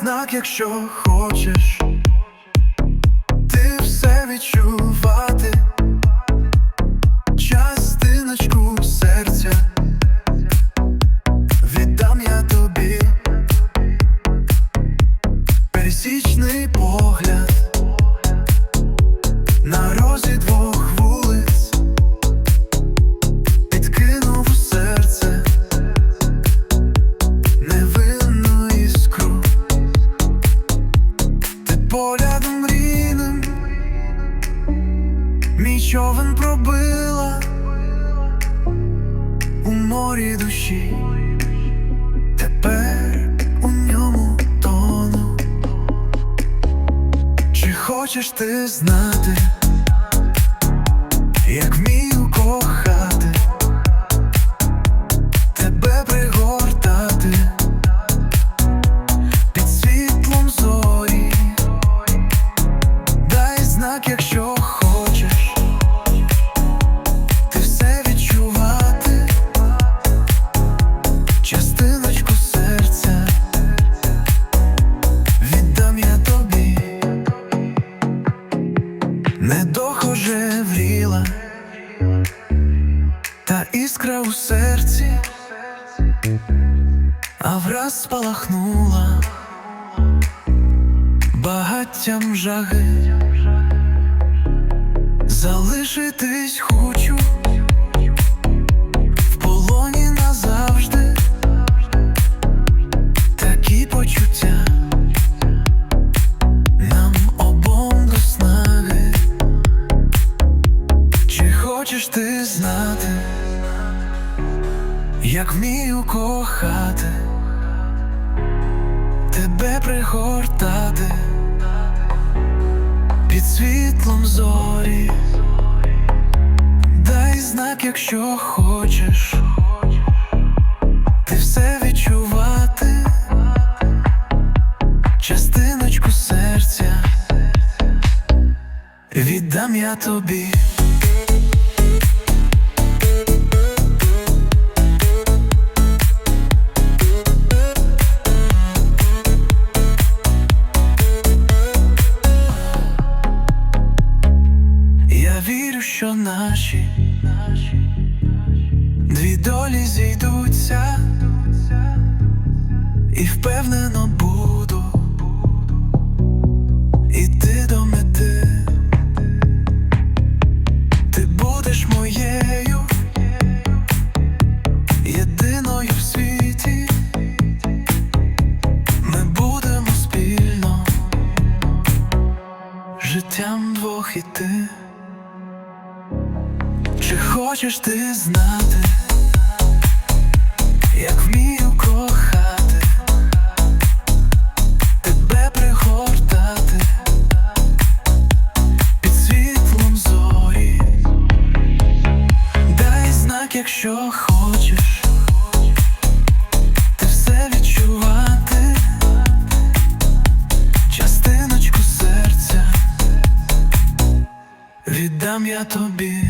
Знак, якщо хочеш, ти все відчувати, пересічний погляд на розі двох вулиць, підкинув у серце невинну іскру. Ти поглядом мрійним Мій човен пробила у морі душі, хочеш ти знати, як вмію кохати, іскра у серці, а враз спалахнула багаттям жаги, залишитись хочу хочеш ти знати, як вмію кохати? тебе пригортати під світлом зорі, дай знак, якщо хочеш, ти все відчувати, частиночку серця віддам я тобі. Долі зійдуться, і впевнено буду іти до мети. Ти будеш моєю, єдиною в світі. Ми будемо спільно життям двох іти. Чи хочеш ти знати, як вмію кохати, тебе пригортати під світлом зорі, дай знак, якщо хочеш, ти все відчувати, частиночку серця, віддам я тобі.